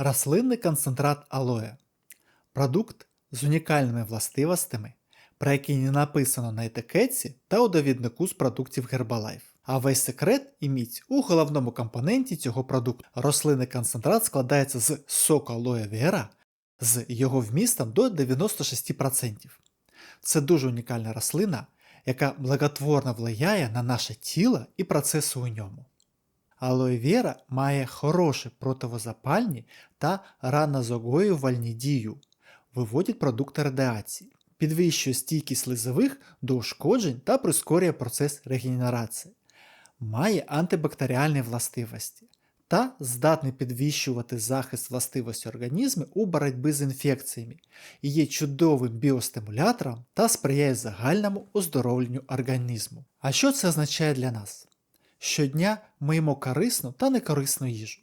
Рослинний концентрат алоє продукт з унікальними властивостями, про який не написано на етикетці та у довіднику з продуктів Herbalife. А весь секрет і міць у головному компоненті цього продукту. Рослинний концентрат складається з соку алоє вера з його вмістом до 96%. Це дуже унікальна рослина, яка благотворно впливає на наше тіло і процеси у ньому. Алоє вера має хороші противозапальні та ранозагоювальні дію, виводить продукти радіації, підвищує стійкість слизових до ушкоджень та прискорює процес регенерації, має антибактеріальні властивості та здатний підвищувати захист властивості організму у боротьбі з інфекціями і є чудовим біостимулятором та сприяє загальному оздоровленню організму. А що це означає для нас? Щодня ми їмо корисну та некорисну їжу.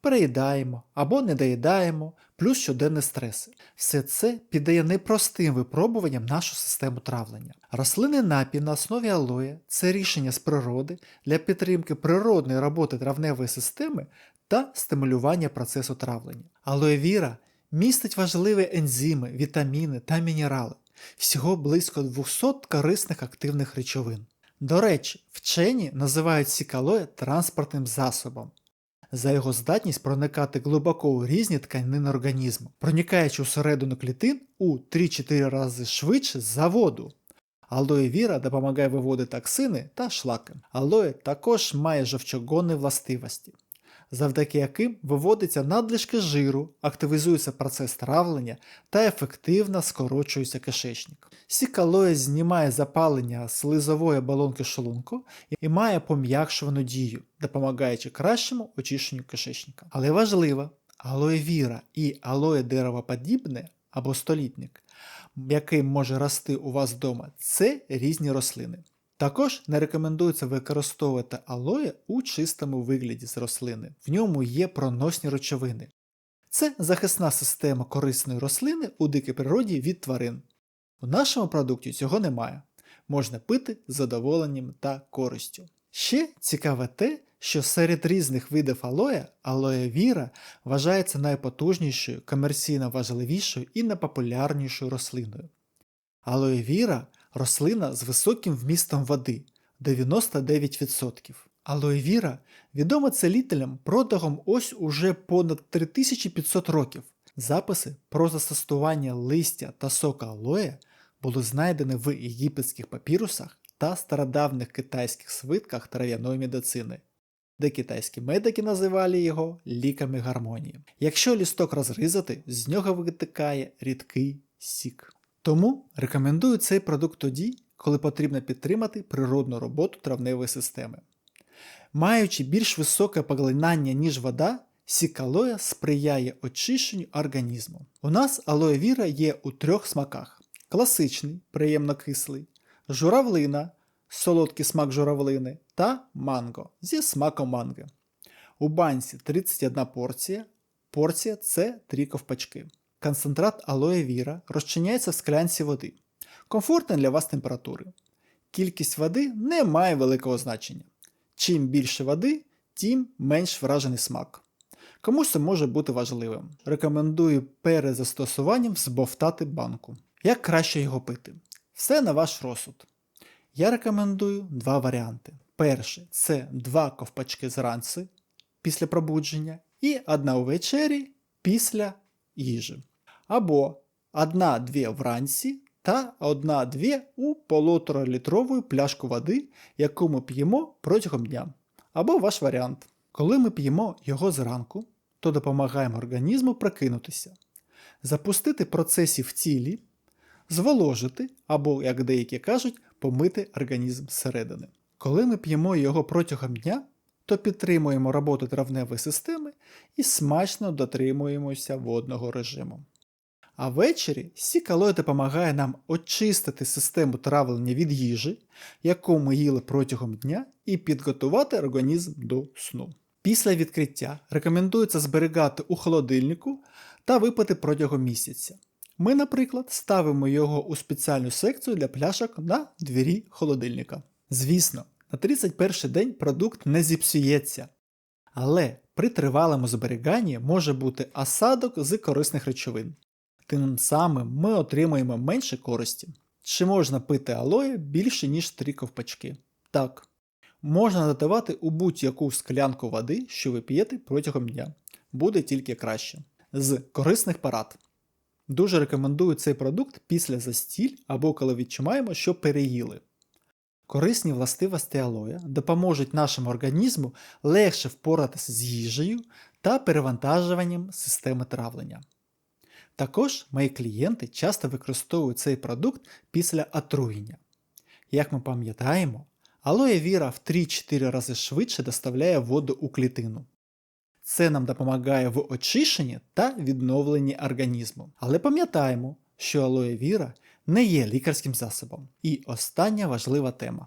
Переїдаємо або не доїдаємо, плюс щоденні стреси. Все це піддає непростим випробуванням нашу систему травлення. Рослинний напій на основі алоє це рішення з природи для підтримки природної роботи травневої системи та стимулювання процесу травлення. Алоє віра містить важливі ензими, вітаміни та мінерали, всього близько 200 корисних активних речовин. До речі, вчені називають сікалоє транспортним засобом за його здатність проникати глибоко у різні тканини організму, проникаючи усередину клітин у 3-4 рази швидше за воду. Алоє віра допомагає виводити токсини та шлаки. Алоє також має жовчогонні властивості, завдяки яким виводиться надлишки жиру, активізується процес травлення та ефективно скорочується кишечник. Сік алоє знімає запалення слизової оболонки шлунку і має пом'якшувану дію, допомагаючи кращому очищенню кишечника. Але важливо, алоє віра і алоє деревоподібне або столітник, який може рости у вас вдома, це різні рослини. Також не рекомендується використовувати алоє у чистому вигляді з рослини. В ньому є проносні речовини. Це захисна система корисної рослини у дикій природі від тварин. У нашому продукті цього немає. Можна пити з задоволенням та користю. Ще цікаве те, що серед різних видів алоє алоє віра вважається найпотужнішою, комерційно важливішою і найпопулярнішою рослиною. Алоє віра рослина з високим вмістом води 99%. Алоє віра відома целітелям протягом ось уже понад 3500 років. Записи про застосування листя та сока алоє були знайдені в єгипетських папірусах та стародавніх китайських свитках трав'яної медицини, де китайські медики називали його ліками гармонії. Якщо лісток розрізати, з нього витикає рідкий сік. Тому рекомендую цей продукт тоді, коли потрібно підтримати природну роботу травневої системи. Маючи більш високе поглинання, ніж вода, сік алоя сприяє очищенню організму. У нас алоє віра є у трьох смаках: класичний, приємно кислий, журавлина, солодкий смак журавлини та манго зі смаком манго. У банці 31 порція. Порція це 3 ковпачки. Концентрат алоє віра розчиняється в склянці води. Комфортна для вас температури. Кількість води не має великого значення. Чим більше води, тим менш вражений смак. Комусь це може бути важливим. Рекомендую перед застосуванням збовтати банку. Як краще його пити? Все на ваш розсуд. Я рекомендую два варіанти. Перший це два ковпачки зранці після пробудження і одна увечері після їжі. Або 1-2 вранці та 1-2 у полуторалітрову пляшку води, яку ми п'ємо протягом дня. Або ваш варіант. Коли ми п'ємо його зранку, то допомагаємо організму прокинутися, запустити процеси в тілі, зволожити або, як деякі кажуть, помити організм зсередини. Коли ми п'ємо його протягом дня, то підтримуємо роботу травневої системи і смачно дотримуємося водного режиму. А ввечері сікало допомагає нам очистити систему травлення від їжі, яку ми їли протягом дня, і підготувати організм до сну. Після відкриття рекомендується зберігати у холодильнику та випити протягом місяця. Ми, наприклад, ставимо його у спеціальну секцію для пляшок на двері холодильника. Звісно, на 31 день продукт не зіпсується. Але при тривалому зберіганні може бути осадок з корисних речовин. Тим самим ми отримуємо менше користі. Чи можна пити алоє більше, ніж 3 ковпачки? Так. Можна додавати у будь-яку склянку води, що ви п'єте протягом дня. Буде тільки краще. З корисних парад. Дуже рекомендую цей продукт після застіль або коли відчуваємо, що переїли. Корисні властивості алоя допоможуть нашому організму легше впоратися з їжею та перевантажуванням системи травлення. Також мої клієнти часто використовують цей продукт після отруєння. Як ми пам'ятаємо, алоє віра в 3-4 рази швидше доставляє воду у клітину. Це нам допомагає в очищенні та відновленні організму. Але пам'ятаємо, що алоє віра не є лікарським засобом. І остання важлива тема: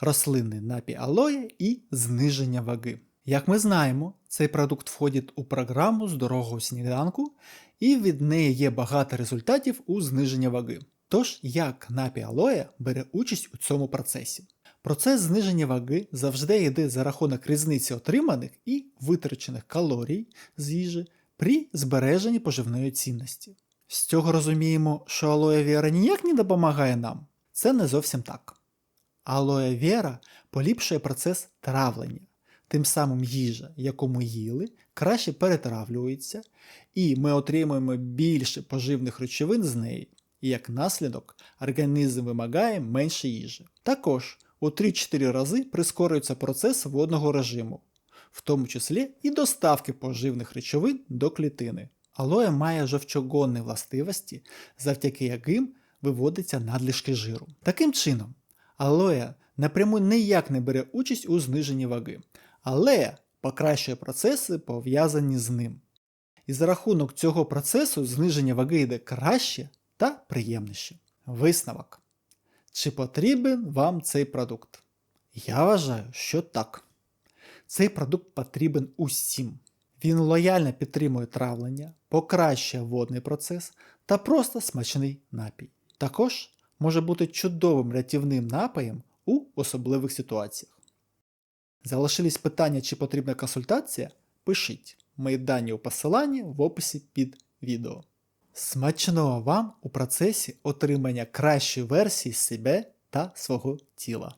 рослинний напій алоє і зниження ваги. Як ми знаємо, цей продукт входить у програму здорового сніданку, і від неї є багато результатів у зниженні ваги. Тож, як напій алоє бере участь у цьому процесі? Процес зниження ваги завжди йде за рахунок різниці отриманих і витрачених калорій з їжі при збереженні поживної цінності. З цього розуміємо, що алоє віра ніяк не допомагає нам. Це не зовсім так. Алоє віра поліпшує процес травлення. Тим самим їжа, яку ми їли, краще перетравлюється, і ми отримуємо більше поживних речовин з неї, і як наслідок організм вимагає менше їжі. Також у 3-4 рази прискорюється процес водного режиму, в тому числі і доставки поживних речовин до клітини. Алоє має жовчогонні властивості, завдяки яким виводиться надлишки жиру. Таким чином, алоє напряму ніяк не бере участь у зниженні ваги, але покращує процеси, пов'язані з ним. І за рахунок цього процесу зниження ваги йде краще та приємніше. Висновок. Чи потрібен вам цей продукт? Я вважаю, що так. Цей продукт потрібен усім. Він лояльно підтримує травлення, покращує водний процес та просто смачний напій. Також може бути чудовим рятівним напоєм у особливих ситуаціях. Залишились питання, чи потрібна консультація? Пишіть мої дані у посиланні в описі під відео. Смачного вам у процесі отримання кращої версії себе та свого тіла.